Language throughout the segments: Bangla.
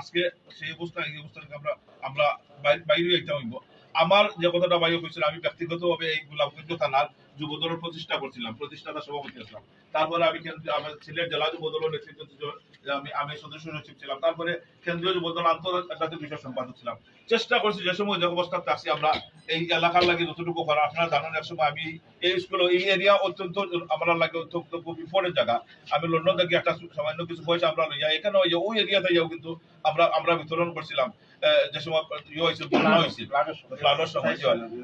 আজকে সেই অবস্থা এই অবস্থা থেকে আমরা আমরা বাইরে যাইতে হইব। আমার যে কথাটা বাইরে হয়েছিল আমি ব্যক্তিগতভাবে এই গোলাপগঞ্জ থানার যুবদলের প্রতিষ্ঠা করছিলাম, প্রতিষ্ঠাতা সভাপতি ছিলাম তারপরে আমি আমার সিলেট জেলা যুবদলের নেতৃত্ব আমি আমি সদস্য সচিব ছিলাম। তারপরে কেন্দ্রীয় যুবদল আন্তর্জাতিক বিষয় সম্পাদক ছিলাম। চেষ্টা করছি যে সময় যে অবস্থাতে আছি আমরা, এই এলাকার লাগে যতটুকু করা আপনারা জানেন এক সময় আমি এই স্কুল, এই এরিয়া অত্যন্ত আমার লাগে অত্যন্ত খুব জায়গা। আমি লন্ডন থেকে একটা সামান্য কিছু পয়সা আমরা লইয়া এখানে ওই এরিয়াতে যাও কিন্তু আমরা আমরা বিতরণ করছিলাম যে সময় ইয়ে হয়েছে বন্যা হয়েছে ফ্লাডের সময়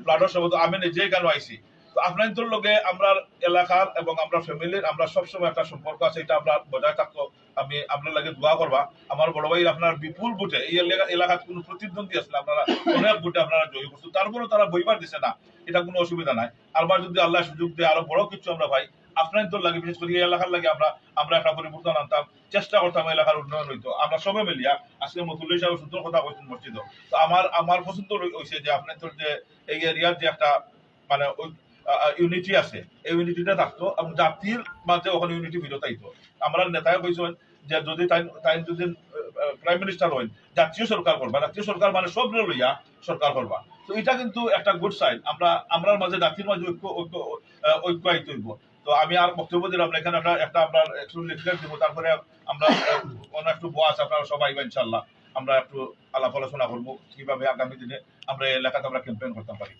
ফ্লাডের সময় তো আমি নিজে কেন আইছি? তো আপনাদের লগে আমরা এলাকার এবং আমরা ফ্যামিলির আমরা সবসময় একটা সম্পর্ক আছে এটা আমরা বজায় থাকতো আমি আপনার লাগে দোয়া করবা। আমার বড় ভাই আপনার বিপুল ভোটে এই এলাকা এলাকাত কোনো প্রতিদ্বন্দ্বী আসলে আপনারা অনেক ভোটে আপনারা জয়ী করছেন তারপরেও তারা বইবার দিছে না এটা কোনো অসুবিধা নাই। আরবার যদি আল্লাহ সুযোগ দেয় আরও বড় কিছু আমরা পাই আপনাদের লাগে, বিশেষ করে এই এলাকার লাগে, আমরা আমরা একটা পরিবর্তন আনতাম। চেষ্টা করতাম এলাকার উন্নয়ন হইতো। আমরা সবে মিলিয়া আজকে মতুল্লা হিসাবে সুন্দর কথা বলছেন মসজিদ তো আমার আমার পছন্দ হয়েছে যে আপনাদের যে এই এরিয়ার যে একটা মানে ইউনিটি আছে, এই ইউনিটিটা থাকতো এবং জাতির মাঝে ওখানে ইউনিটি ফিরত আইতো। আমরা নেতায় কইছেন যে যদি তাই যদি প্রাইম মিনিস্টার হইন, জাতীয় সরকার করবা, জাতীয় সরকার মানে সব লইয়া সরকার করবা। তো এটা কিন্তু একটা গুড সাইন আমরা আমরা মাঝে জাতির মাঝে ঐক্য ঐক্য ঐক্য আইতে হইব। তো আমি আর বক্তব্য দিলাম এখানে আমরা একটা আমরা একটু লিফলেট দিব, তারপরে আমরা অন্য একটু বয়াস আপনারা সবাই ইনশাল্লাহ আমরা একটু আলাপ আলোচনা করব, কীভাবে আগামী দিনে আমরা এলাকাতে আমরা ক্যাম্পেইন করতে পারি।